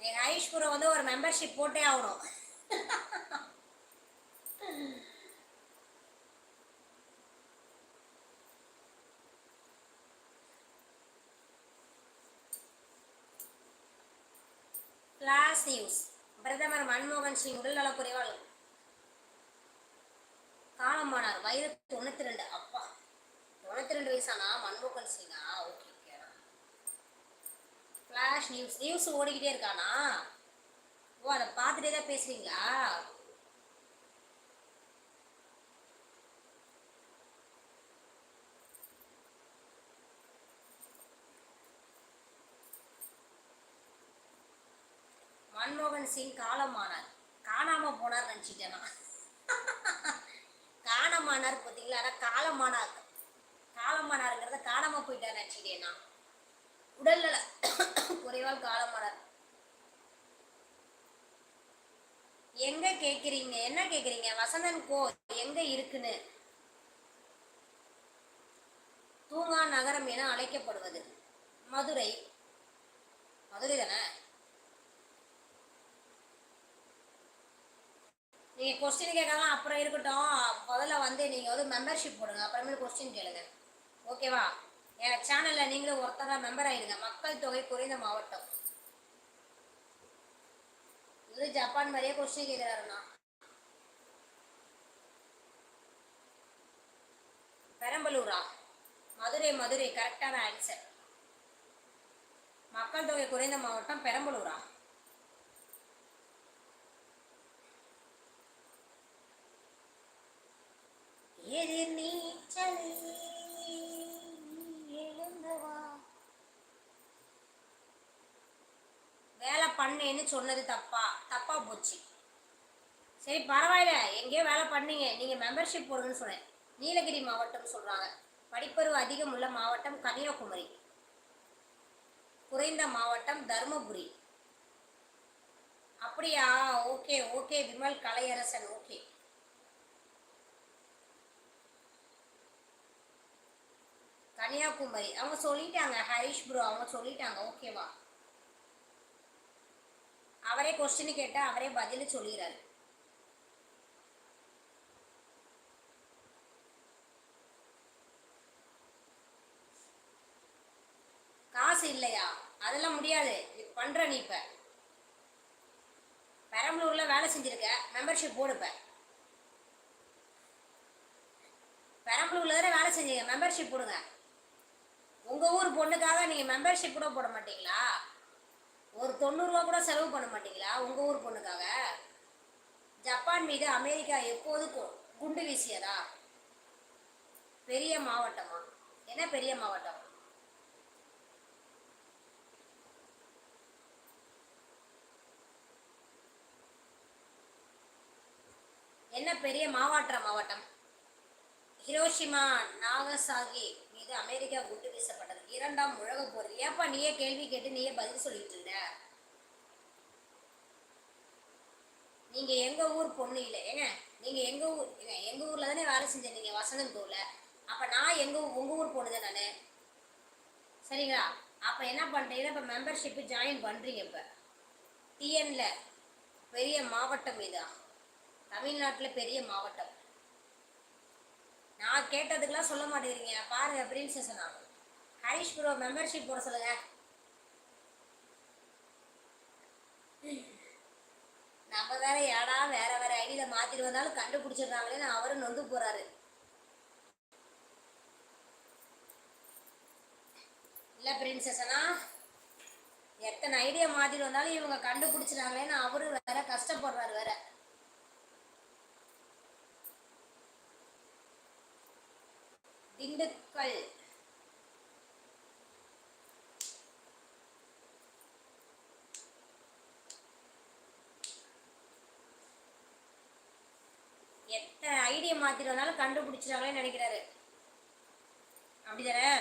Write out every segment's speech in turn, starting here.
நீங்க ஹைஷ்புரம் வந்து ஒரு மெம்பர்ஷிப் போட்டே ஆகணும். ஃபிளாஷ் நியூஸ் பிரதமர் மன்மோகன் சிங் உடல்நலக் குறைவால் காலமானார். வயது தொண்ணூத்தி ரெண்டு. அப்பா தொண்ணூத்தி ரெண்டு வயசானா? மன்மோகன் சிங்கா? ஓகே. ஃப்ளாஷ் நியூஸ் நியூஸ் ஓடிக்கிட்டே இருக்கானா? ஓ அதை பார்த்துட்டே தான் பேசுறீங்களா? மன்மோகன் சிங் காலமானார். காணாம போனார் நினச்சிட்டேன் நான். காணமானார் பார்த்தீங்களா? ஆனால் காலமானார் காலமானாருங்கிறத காணாம போயிட்டார் நினச்சிட்டேன் நான். உடல்நல குறைவால் காலமானார். எங்க கேக்குறீங்க? என்ன கேக்குறீங்க? வசந்தன் கோ எங்க இருக்குன்னு? தூங்கா நகரம் என அழைக்கப்படுவது. மதுரை. மதுரை தானே? நீங்க கொஸ்டின் கேட்கலாம் அப்புறம் இருக்கட்டும். முதல்ல வந்து நீங்க வந்து மெம்பர்ஷிப் போடுங்க. அப்புறமேல் கொஸ்டின் கேளுங்க. ஓகேவா என் சேனல்ல நீங்களும் ஒருத்தரா மெம்பர் ஆயிடுங்க. மக்கள் தொகை குறைந்த மாவட்டம். இது ஜப்பான் மாதிரியே கொஸ்டின் கேட்கிறாருண்ணா பெரம்பலூரா? மதுரை மதுரை கரெக்டான ஆன்சர் மக்கள் தொகை குறைந்த மாவட்டம் பெரம்பலூரா? பண்ணேன்னு சொன்னது தப்பா தப்பா போச்சு. சரி பரவாயில்ல. எங்கேயோ வேலை பண்ணீங்க. நீங்க மெம்பர்ஷிப் போடுங்கன்னு சொன்னேன். நீலகிரி மாவட்டம் சொல்றாங்க. படிப்பறிவு அதிகம் உள்ள மாவட்டம் கன்னியாகுமரி. குறைந்த மாவட்டம் தருமபுரி. அப்படியா? Okay okay Vimal Kalaiyarasan. Okay. Kanniyakumari. அவங்க சொல்லிட்டாங்க ஹரிஷ் ப்ரோ அவங்க சொல்லிட்டாங்க. ஓகேவா? அவரே கொஸ்டின் கேட்டால் அவரே பதில் சொல்லிடுறாரு காசு இல்லையா? அதெல்லாம் முடியாது. இது பண்ற நீ இப்ப. பெரம்பலூர்ல வேலை செஞ்சிருக்க. மெம்பர்ஷிப் போடுப்ப பெரம்பலூர்ல தானே வேலை செஞ்சீங்க. மெம்பர்ஷிப் போடுங்க. உங்க ஊர் பொண்ணுக்காக நீங்க மெம்பர்ஷிப் கூட போட மாட்டீங்களா? ஒரு தொண்ணூறுரூவா கூட செலவு பண்ண மாட்டீங்களா உங்கள் ஊர் பொண்ணுக்காக? ஜப்பான் மீது அமெரிக்கா எப்போதுக்கும் கு- குண்டு வீசியதா? பெரிய மாவட்டமா? என்ன பெரிய மாவட்டம்? என்ன பெரிய மாவட்ட மாவட்டம்? ஹிரோஷிமா நாகசாகி மீது அமெரிக்கா குண்டு வீசப்பட்டது. இரண்டாம் உலக போர் ஏப்பா நீயே கேள்வி கேட்டு நீயே பதில் சொல்லிட்டு இருந்த? நீங்க எங்க ஊர் பொண்ணு இல்லை ஏங்க? நீங்க எங்க ஊர் எங்க ஊர்ல தானே வேலை செஞ்சேன் நீங்க வசந்தம் கோல அப்ப நான் எங்க உங்க ஊர் பொண்ணு தான் நானு. சரிங்களா? அப்ப என்ன பண்றீங்கன்னா இப்ப மெம்பர்ஷிப் ஜாயின் பண்றீங்க இப்ப. டிஎன்ல பெரிய மாவட்டம் இதுதான் தமிழ்நாட்டில் பெரிய மாவட்டம். நான் கேட்டதுக்கெல்லாம் சொல்ல மாட்டேங்கிறீங்க. பாருங்க பிரின்சஸ் நான். ஹரிஷ் ப்ரோ மெம்பர்ஷிப் போட சொல்லுங்க. நம்ம வேற ஏடா வேற வேற ஐடியில மாத்திட்டு வந்தாலும் கண்டுபிடிச்சிடுறாங்களேன்னு அவரும் நொந்து போறாரு. இல்ல பிரின்சஸ்னா எத்தனை ஐடியா மாத்திட்டு வந்தாலும் இவங்க கண்டுபிடிச்சிட்டாங்களேன்னு அவரு வேற கஷ்டப்படுறாரு வேற. திண்டுக்கல். எத்தனை ஐடியா மாத்திட்டு வந்தாலும் கண்டுபிடிச்சிட்டாங்களே நினைக்கிறாரு. அப்படிதானே?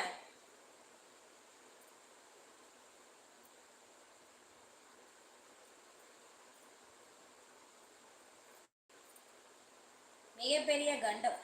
மிகப்பெரிய கண்டம்.